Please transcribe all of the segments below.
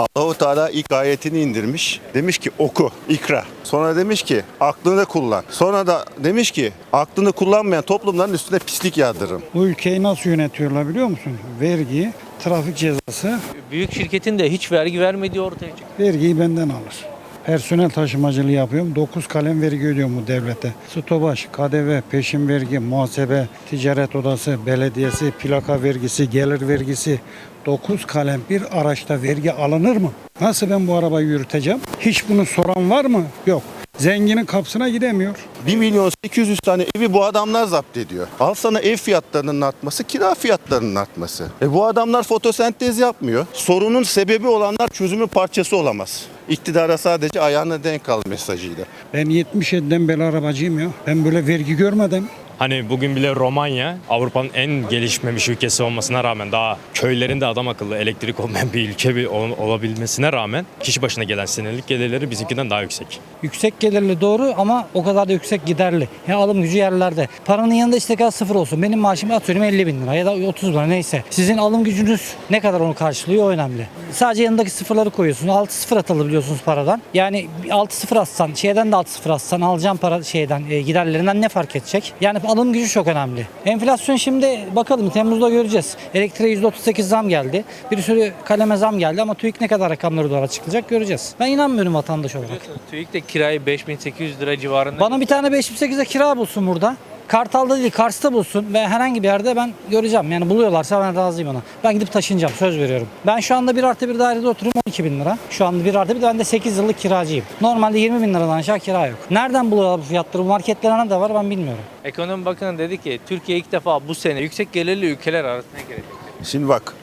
Allahu Teala ilk ayetini indirmiş. Demiş ki oku, ikra. Sonra demiş ki aklını kullan. Sonra da demiş ki aklını kullanmayan toplumların üstüne pislik yağdırırım. Bu ülkeyi nasıl yönetiyorlar biliyor musun? Vergi, trafik cezası, Büyük şirketin de hiç vergi vermediği ortaya çıktı. vergiyi benden alır. Personel taşımacılığı yapıyorum. 9 kalem vergi ödüyorum bu devlete. Stobaş, KDV, peşin vergi, muhasebe, ticaret odası, belediyesi, plaka vergisi, gelir vergisi. 9 kalem bir araçta vergi alınır mı? Nasıl ben bu arabayı yürüteceğim? Hiç bunu soran var mı? Yok. Zenginin kapısına gidemiyor. 1 milyon 800 tane evi bu adamlar zapt ediyor. Al sana ev fiyatlarının artması, kira fiyatlarının artması. E bu adamlar fotosentez yapmıyor. Sorunun sebebi olanlar çözümün parçası olamaz. İktidara sadece ayağına denk al mesajıyla. Ben 77'den beri arabacıyım ya. Ben böyle vergi görmedim. Hani bugün bile Romanya Avrupa'nın en gelişmemiş ülkesi olmasına rağmen daha köylerinde adam akıllı elektrik olmayan bir ülke bir ol- olabilmesine rağmen kişi başına gelen senelik gelirleri bizimkinden daha yüksek. Yüksek gelirli doğru ama o kadar da yüksek giderli. Ya alım gücü yerlerde. Paranın yanında istikrar sıfır olsun. Benim maaşım atıyorum 50 bin lira ya da 30 bin lira neyse. Sizin alım gücünüz ne kadar onu karşılıyor o önemli. Sadece yanındaki sıfırları koyuyorsunuz. 6 sıfır atalı biliyorsunuz paradan. Yani 6 sıfır atsan şeyden de 6 sıfır atsan alacağın para şeyden e, giderlerinden ne fark edecek? Yani alım gücü çok önemli. Enflasyon şimdi bakalım Temmuz'da göreceğiz. Elektriğe %38 zam geldi. Bir sürü kaleme zam geldi ama TÜİK ne kadar rakamları doğru açıklayacak göreceğiz. Ben inanmıyorum vatandaş olarak. TÜİK de kirayı 5800 lira civarında. Bana bir tane 58'e kira bulsun burada. Kartal'da değil Kars'ta bulsun ve herhangi bir yerde ben göreceğim. Yani buluyorlarsa ben razıyım ona. Ben gidip taşınacağım söz veriyorum. Ben şu anda bir artı bir dairede oturuyorum 12 bin lira. Şu anda bir artı bir ben de 8 yıllık kiracıyım. Normalde 20 bin liradan aşağı kira yok. Nereden buluyorlar bu fiyatları? Bu marketlerine de var ben bilmiyorum. Ekonomi Bakanı dedi ki Türkiye ilk defa bu sene yüksek gelirli ülkeler arasına girecek. Şimdi bak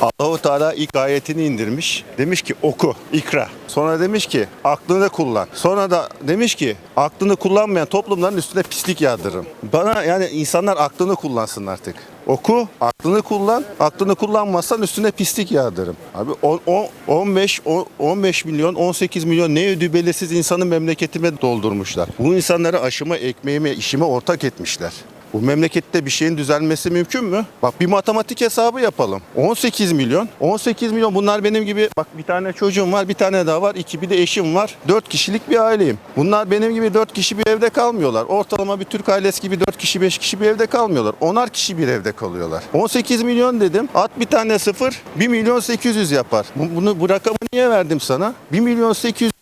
Allahu Teala ilk ayetini indirmiş. Demiş ki oku, ikra. Sonra demiş ki aklını kullan. Sonra da demiş ki aklını kullanmayan toplumların üstüne pislik yağdırırım. Bana yani insanlar aklını kullansın artık. Oku, aklını kullan. Aklını kullanmazsan üstüne pislik yağdırırım. Abi on- on- 15 on- 15 milyon, 18 milyon ne ödü belirsiz insanı memleketime doldurmuşlar. Bu insanları aşıma, ekmeğime, işime ortak etmişler. Bu memlekette bir şeyin düzelmesi mümkün mü? Bak bir matematik hesabı yapalım. 18 milyon. 18 milyon bunlar benim gibi bak bir tane çocuğum var bir tane daha var. iki bir de eşim var. 4 kişilik bir aileyim. Bunlar benim gibi 4 kişi bir evde kalmıyorlar. Ortalama bir Türk ailesi gibi 4 kişi 5 kişi bir evde kalmıyorlar. 10'ar kişi bir evde kalıyorlar. 18 milyon dedim. At bir tane sıfır 1 milyon 800 yapar. Bu- Bunu bu rakamı niye verdim sana? 1 milyon 800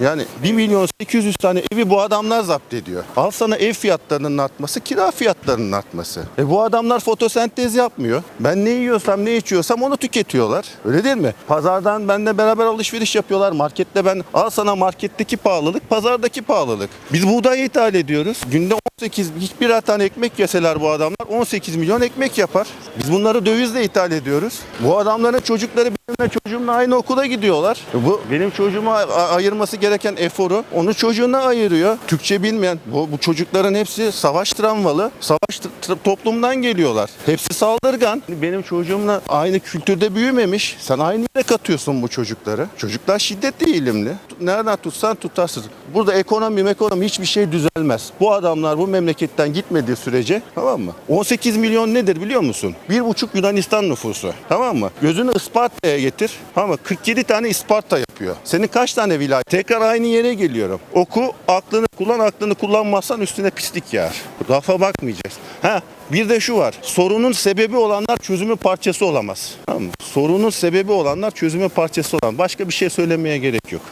yani 1 milyon 800 tane evi bu adamlar zapt ediyor. Al sana ev fiyatlarının artması, kira fiyatlarının artması. E bu adamlar fotosentez yapmıyor. Ben ne yiyorsam, ne içiyorsam onu tüketiyorlar. Öyle değil mi? Pazardan benimle beraber alışveriş yapıyorlar. Markette ben al sana marketteki pahalılık, pazardaki pahalılık. Biz buğday ithal ediyoruz. Günde 18 hiçbir tane ekmek yeseler bu adamlar 18 milyon ekmek yapar. Biz bunları dövizle ithal ediyoruz. Bu adamların çocukları benimle çocuğumla aynı okula gidiyorlar. Bu benim çocuğuma ayırması gereken eforu onun çocuğuna ayırıyor. Türkçe bilmeyen bu, bu çocukların hepsi savaş travmalı. Savaş toplumdan geliyorlar. Hepsi saldırgan. Benim çocuğumla aynı kültürde büyümemiş. Sen aynı yere katıyorsun bu çocukları. Çocuklar şiddetli eğilimli. Nereden tutsan tutarsın. Burada ekonomi ekonomi hiçbir şey düzelmez. Bu adamlar bu memleketten gitmediği sürece tamam mı? 18 milyon nedir biliyor musun? Bir buçuk Yunanistan nüfusu. Tamam mı? Gözünü Isparta'ya getir. Tamam mı? 47 tane Isparta yapıyor. Senin kaç tane vilayet? Tekrar aynı yere geliyorum. Oku, aklını kullan, aklını kullanmazsan üstüne pislik yağar. Lafa bakmayacağız. Ha, bir de şu var. Sorunun sebebi olanlar çözümün parçası olamaz. Tamam mı? Sorunun sebebi olanlar çözümün parçası olan. Başka bir şey söylemeye gerek yok.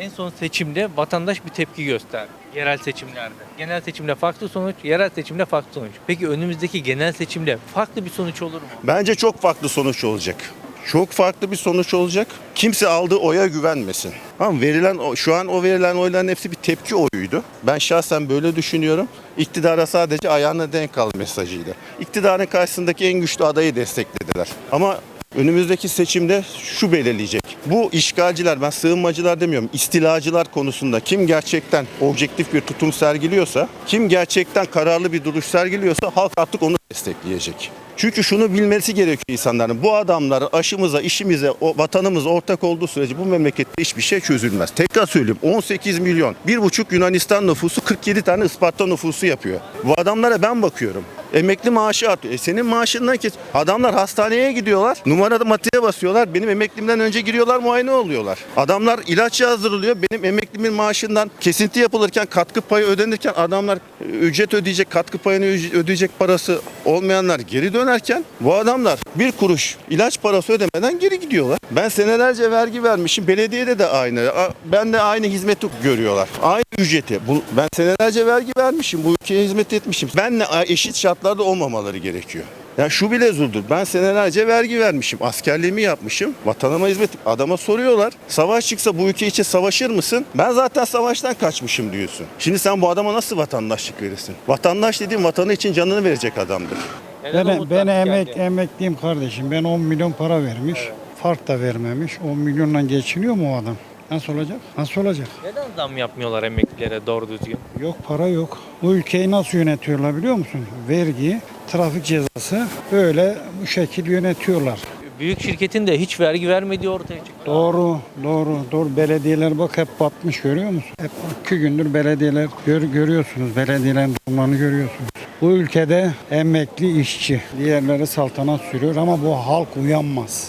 En son seçimde vatandaş bir tepki gösterdi. Yerel seçimlerde. Genel seçimde farklı sonuç, yerel seçimde farklı sonuç. Peki önümüzdeki genel seçimde farklı bir sonuç olur mu? Bence çok farklı sonuç olacak. Çok farklı bir sonuç olacak. Kimse aldığı oya güvenmesin. Ama verilen şu an o verilen oyların hepsi bir tepki oyuydu. Ben şahsen böyle düşünüyorum. İktidara sadece ayağına denk al mesajıydı. İktidarın karşısındaki en güçlü adayı desteklediler. Ama önümüzdeki seçimde şu belirleyecek. Bu işgalciler, ben sığınmacılar demiyorum, istilacılar konusunda kim gerçekten objektif bir tutum sergiliyorsa, kim gerçekten kararlı bir duruş sergiliyorsa halk artık onu destekleyecek. Çünkü şunu bilmesi gerekiyor insanların. Bu adamlar aşımıza, işimize, o vatanımız ortak olduğu sürece bu memlekette hiçbir şey çözülmez. Tekrar söyleyeyim 18 milyon, 1,5 Yunanistan nüfusu 47 tane Isparta nüfusu yapıyor. Bu adamlara ben bakıyorum. Emekli maaşı artıyor. E senin maaşından kes. Adamlar hastaneye gidiyorlar. Numarada matiğe basıyorlar. Benim emeklimden önce giriyorlar muayene oluyorlar. Adamlar ilaç yazdırılıyor. Benim emeklimin maaşından kesinti yapılırken katkı payı ödenirken adamlar e, ücret ödeyecek katkı payını ödeyecek parası olmayanlar geri dönerken bu adamlar bir kuruş ilaç parası ödemeden geri gidiyorlar. Ben senelerce vergi vermişim. Belediyede de aynı. Ben de aynı hizmeti görüyorlar. Aynı ücreti. Bu, ben senelerce vergi vermişim. Bu ülkeye hizmet etmişim. Benle eşit şartlarda olmamaları gerekiyor. Ya şu bile zuldur. Ben senelerce vergi vermişim. Askerliğimi yapmışım. Vatanıma hizmet. Adama soruyorlar. Savaş çıksa bu ülke için savaşır mısın? Ben zaten savaştan kaçmışım diyorsun. Şimdi sen bu adama nasıl vatandaşlık verirsin? Vatandaş dediğin vatanı için canını verecek adamdır. Neden Ben, umutlar ben emek, geldi? emekliyim kardeşim. Ben 10 milyon para vermiş. Fark da vermemiş. 10 milyonla geçiniyor mu o adam? Nasıl olacak? Nasıl olacak? Neden zam yapmıyorlar emeklilere doğru düzgün? Yok para yok. Bu ülkeyi nasıl yönetiyorlar biliyor musun? Vergi, trafik cezası böyle bu şekil yönetiyorlar. Büyük şirketin de hiç vergi vermediği ortaya çıktı. Doğru, doğru, doğru. Belediyeler bak hep batmış görüyor musun? Hep iki gündür belediyeler gör, görüyorsunuz. Belediyelerin durumlarını görüyorsunuz. Bu ülkede emekli işçi, diğerleri saltanat sürüyor ama bu halk uyanmaz.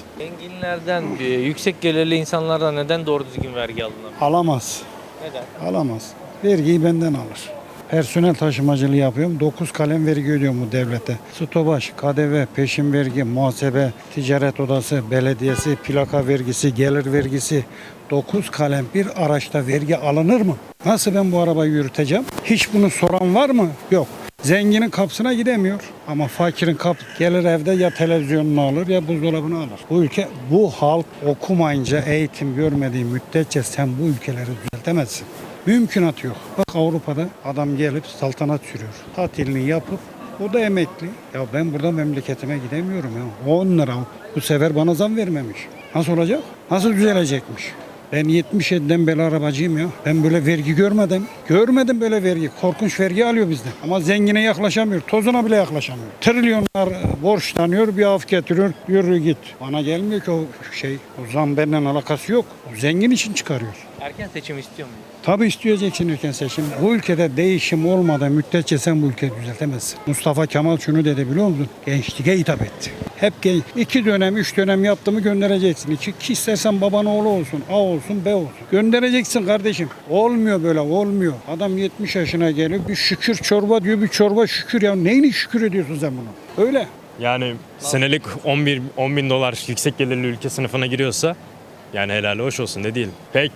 Zenginlerden, e, yüksek gelirli insanlardan neden doğru düzgün vergi alınamıyor? Alamaz, Neden? alamaz. Vergiyi benden alır. Personel taşımacılığı yapıyorum. 9 kalem vergi ödüyorum bu devlete. Stobaş, KDV, peşin vergi, muhasebe, ticaret odası, belediyesi, plaka vergisi, gelir vergisi. 9 kalem bir araçta vergi alınır mı? Nasıl ben bu arabayı yürüteceğim? Hiç bunu soran var mı? Yok. Zenginin kapısına gidemiyor. Ama fakirin kap gelir evde ya televizyonunu alır ya buzdolabını alır. Bu ülke, bu halk okumayınca eğitim görmediği müddetçe sen bu ülkeleri düzeltemezsin. Mümkünatı yok. Bak Avrupa'da adam gelip saltanat sürüyor. Tatilini yapıp o da emekli. Ya ben burada memleketime gidemiyorum ya. 10 lira. Bu sefer bana zam vermemiş. Nasıl olacak? Nasıl düzelecekmiş? Ben 77'den beri arabacıyım ya. Ben böyle vergi görmedim. Görmedim böyle vergi. Korkunç vergi alıyor bizden. Ama zengine yaklaşamıyor. Tozuna bile yaklaşamıyor. Trilyonlar e, borçlanıyor. Bir af getiriyor. Yürü git. Bana gelmiyor ki o şey. O zam benden alakası yok. O zengin için çıkarıyor. Erken seçim istiyor mu? Tabii isteyeceksin erken seçim. Bu ülkede değişim olmadan müddetçe sen bu ülkeyi düzeltemezsin. Mustafa Kemal şunu dedi biliyor musun? Gençliğe hitap etti. Hep genç. iki dönem, üç dönem yaptı mı göndereceksin. İki, ki istersen baban oğlu olsun, A olsun, B olsun. Göndereceksin kardeşim. Olmuyor böyle, olmuyor. Adam 70 yaşına geliyor. Bir şükür çorba diyor, bir çorba şükür ya. Neyini şükür ediyorsun sen bunu? Öyle. Yani senelik 11 10 bin dolar yüksek gelirli ülke sınıfına giriyorsa yani helal hoş olsun ne diyelim. Pek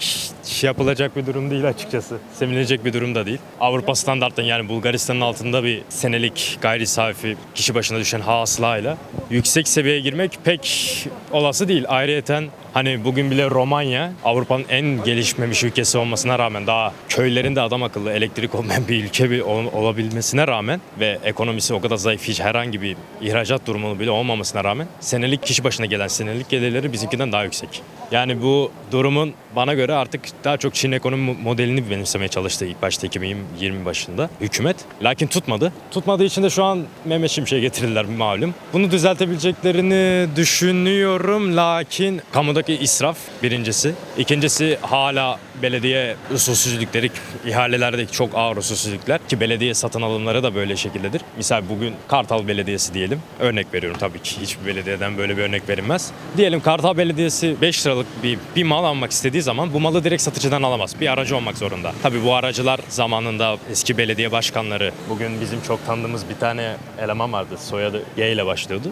şey yapılacak bir durum değil açıkçası. Sevinilecek bir durum da değil. Avrupa standarttan yani Bulgaristan'ın altında bir senelik gayri safi kişi başına düşen hasılayla yüksek seviyeye girmek pek olası değil. Ayrıyeten hani bugün bile Romanya Avrupa'nın en gelişmemiş ülkesi olmasına rağmen daha köylerinde adam akıllı elektrik olmayan bir ülke bir ol- olabilmesine rağmen ve ekonomisi o kadar zayıf hiç herhangi bir ihracat durumu bile olmamasına rağmen senelik kişi başına gelen senelik gelirleri bizimkinden daha yüksek. Yani bu durumun bana göre artık daha çok Çin ekonomi modelini benimsemeye çalıştı ilk başta 2020 başında hükümet. Lakin tutmadı. Tutmadığı için de şu an Mehmet Şimşek'e getirdiler malum. Bunu düzeltebileceklerini düşünüyorum lakin kamudaki israf birincisi. İkincisi hala belediye usulsüzlükleri, ihalelerdeki çok ağır usulsüzlükler ki belediye satın alımları da böyle şekildedir. Misal bugün Kartal Belediyesi diyelim. Örnek veriyorum tabii ki hiçbir belediyeden böyle bir örnek verilmez. Diyelim Kartal Belediyesi 5 liralık bir, bir mal almak istediği zaman bu malı direkt satıcıdan alamaz. Bir aracı olmak zorunda. Tabii bu aracılar zamanında eski belediye başkanları, bugün bizim çok tanıdığımız bir tane eleman vardı. Soyadı G ile başlıyordu.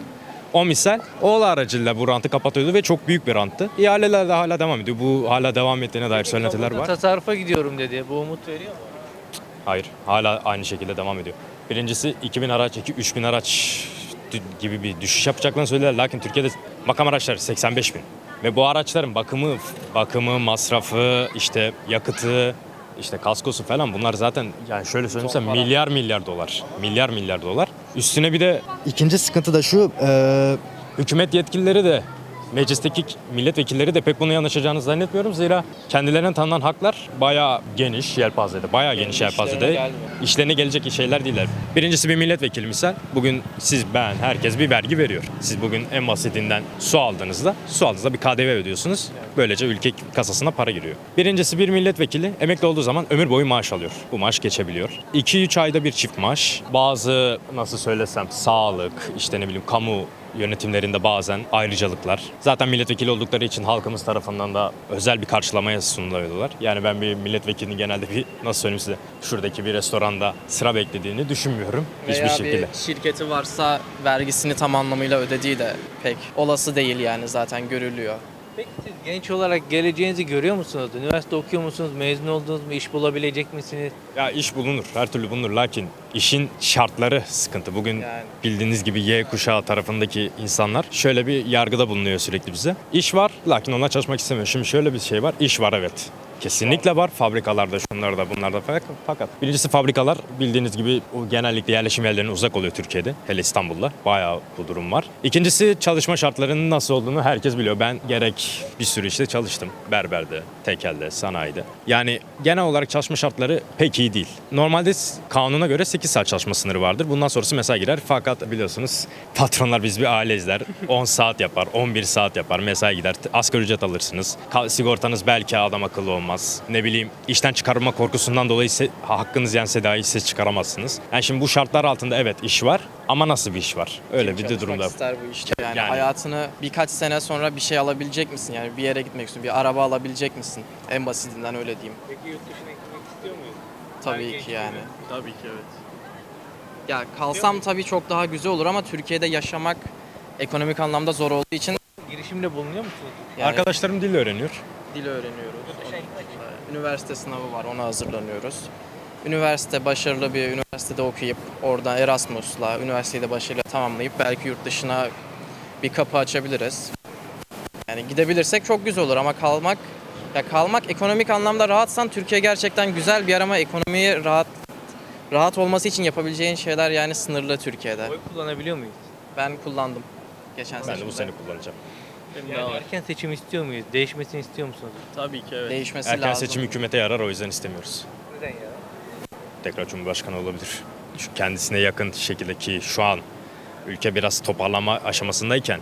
O misal oğlu aracıyla bu rantı kapatıyordu ve çok büyük bir ranttı. İhaleler de hala devam ediyor. Bu hala devam ettiğine dair söylentiler var. Tasarrufa gidiyorum dedi. Bu umut veriyor mu? Hayır. Hala aynı şekilde devam ediyor. Birincisi 2000 araç, 3000 araç gibi bir düşüş yapacaklarını söylediler. Lakin Türkiye'de makam araçları 85 bin. Ve bu araçların bakımı, bakımı, masrafı, işte yakıtı, işte kaskosu falan bunlar zaten yani şöyle söyleyeyim milyar milyar dolar. Milyar milyar dolar. Üstüne bir de İkinci sıkıntı da şu, e, hükümet yetkilileri de meclisteki milletvekilleri de pek buna yanaşacağını zannetmiyorum. Zira kendilerine tanınan haklar bayağı geniş yelpazede. Bayağı geniş yelpazede. gelmiyor. İşlerine gelecek şeyler değiller. Birincisi bir milletvekili misal. Bugün siz, ben, herkes bir vergi veriyor. Siz bugün en basitinden su aldığınızda, su aldığınızda bir KDV ödüyorsunuz. Böylece ülke kasasına para giriyor. Birincisi bir milletvekili emekli olduğu zaman ömür boyu maaş alıyor. Bu maaş geçebiliyor. 2-3 ayda bir çift maaş. Bazı nasıl söylesem sağlık, işte ne bileyim kamu yönetimlerinde bazen ayrıcalıklar. Zaten milletvekili oldukları için halkımız tarafından da özel bir karşılamaya sunuluyorlar. Yani ben bir milletvekilinin genelde bir nasıl söyleyeyim size şuradaki bir restoranda sıra beklediğini düşünmüyorum hiçbir Veya şekilde. bir şirketi varsa vergisini tam anlamıyla ödediği de pek olası değil yani zaten görülüyor. Peki siz genç olarak geleceğinizi görüyor musunuz? Üniversite okuyor musunuz? Mezun oldunuz mu? İş bulabilecek misiniz? Ya iş bulunur, her türlü bulunur. Lakin işin şartları sıkıntı. Bugün Yani. bildiğiniz gibi Y kuşağı tarafındaki insanlar şöyle bir yargıda bulunuyor sürekli bize. İş var, lakin onlar çalışmak istemiyor. Şimdi şöyle bir şey var, iş var evet. Kesinlikle var fabrikalarda, şunlarda, bunlarda fakat, birincisi fabrikalar bildiğiniz gibi genellikle yerleşim yerlerine uzak oluyor Türkiye'de. Hele İstanbul'da bayağı bu durum var. İkincisi çalışma şartlarının nasıl olduğunu herkes biliyor. Ben gerek bir sürü işte çalıştım. Berberde, tekelde, sanayide. Yani genel olarak çalışma şartları pek iyi değil. Normalde kanuna göre 8 saat çalışma sınırı vardır. Bundan sonrası mesai girer. Fakat biliyorsunuz patronlar biz bir aile izler. 10 saat yapar, 11 saat yapar, mesai gider. Asgari ücret alırsınız. Sigortanız belki adam akıllı olmaz. Ne bileyim işten çıkarılma korkusundan dolayı se- hakkınız yense dahi ses çıkaramazsınız. Yani şimdi bu şartlar altında evet iş var ama nasıl bir iş var? Öyle bir de Çalışmak durumda. ister bu işte yani, Yani. hayatını birkaç sene sonra bir şey alabilecek misin? Yani bir yere gitmek istiyorsun, bir araba alabilecek misin? En basitinden öyle diyeyim. Peki yurt dışına gitmek istiyor muyuz? Tabii genç ki yani. gibi. Tabii ki evet. Ya kalsam tabii çok daha güzel olur ama Türkiye'de yaşamak ekonomik anlamda zor olduğu için Girişimde bulunuyor musunuz? yani Arkadaşlarım dil öğreniyor. Dil öğreniyoruz. Üniversite sınavı var, ona hazırlanıyoruz. Üniversite başarılı bir üniversitede okuyup oradan Erasmus'la üniversiteyi de başarıyla tamamlayıp belki yurt dışına bir kapı açabiliriz. Yani gidebilirsek çok güzel olur ama kalmak ya kalmak ekonomik anlamda rahatsan Türkiye gerçekten güzel bir yer ama ekonomiyi rahat rahat olması için yapabileceğin şeyler yani sınırlı Türkiye'de. Oy kullanabiliyor muyuz? Ben kullandım geçen Ben de bu sene kullanacağım. Yani erken seçim istiyor muyuz? Değişmesini istiyor musunuz? Tabii ki evet. Değişmesi Erken lazım. seçim hükümete yarar o yüzden istemiyoruz. Neden ya? tekrar Cumhurbaşkanı olabilir. Şu kendisine yakın şekilde ki şu an ülke biraz toparlama aşamasındayken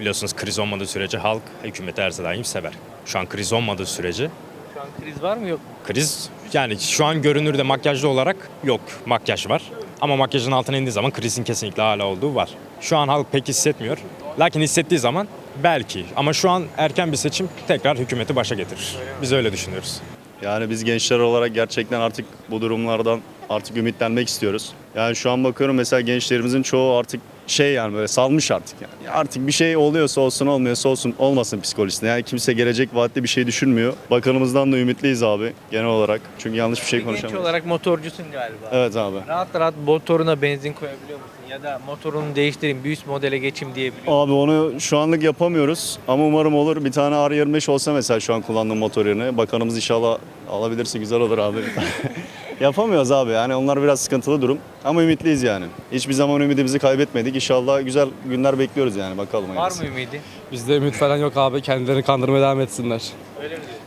biliyorsunuz kriz olmadığı sürece halk hükümeti her daim sever. Şu an kriz olmadığı sürece Şu an kriz var mı yok? kriz yani şu an görünürde makyajlı olarak yok makyaj var. Ama makyajın altına indiği zaman krizin kesinlikle hala olduğu var. Şu an halk pek hissetmiyor. Lakin hissettiği zaman belki ama şu an erken bir seçim tekrar hükümeti başa getirir. Biz öyle düşünüyoruz. Yani biz gençler olarak gerçekten artık bu durumlardan artık ümitlenmek istiyoruz. Yani şu an bakıyorum mesela gençlerimizin çoğu artık şey yani böyle salmış artık yani. Artık bir şey oluyorsa olsun olmuyorsa olsun olmasın psikolojisinde. Yani kimse gelecek vaatli bir şey düşünmüyor. Bakanımızdan da ümitliyiz abi genel olarak. Çünkü yanlış bir şey Genç konuşamayız. olarak motorcusun galiba. Evet abi. Rahat rahat motoruna benzin koyabiliyor musun? Ya da motorunu değiştireyim, bir üst modele geçeyim diyebiliyor musun? Abi onu şu anlık yapamıyoruz ama umarım olur. Bir tane R25 olsa mesela şu an kullandığım motor yerine. Bakanımız inşallah alabilirse güzel olur abi. Yapamıyoruz abi yani onlar biraz sıkıntılı durum ama ümitliyiz yani. Hiçbir zaman ümidimizi kaybetmedik. İnşallah güzel günler bekliyoruz yani bakalım. Var hayırlısı. mı ümidi? Bizde ümit falan yok abi. Kendilerini kandırmaya devam etsinler.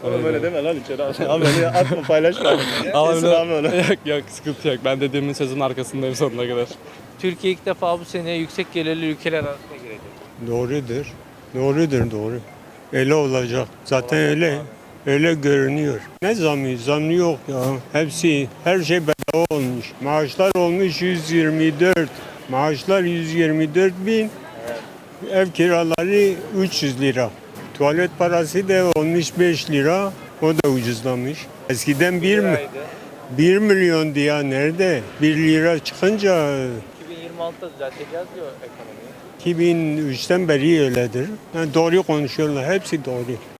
Oğlum öyle deme lan içeri abi. Abi öyle atma paylaşma. Kesin öyle- abi öyle. yok yok sıkıntı yok. Ben dediğimin sözün arkasındayım sonuna kadar. Türkiye ilk defa bu sene yüksek gelirli ülkeler arasına girecek. Doğrudur. Doğrudur doğru. Öyle olacak. Zaten öyle. Öyle görünüyor. Ne zamı? Zam yok ya. Hepsi, her şey bedava olmuş. Maaşlar olmuş 124. Maaşlar 124 bin. Ev kiraları 300 lira. Tuvalet parası da olmuş 5 lira. O da ucuzlamış. Eskiden 1 mi? 1 milyon diye nerede? 1 lira çıkınca 2026'da düzelteceğiz diyor ekonomiyi. 2003'ten beri öyledir. Yani doğru konuşuyorlar. Hepsi doğru.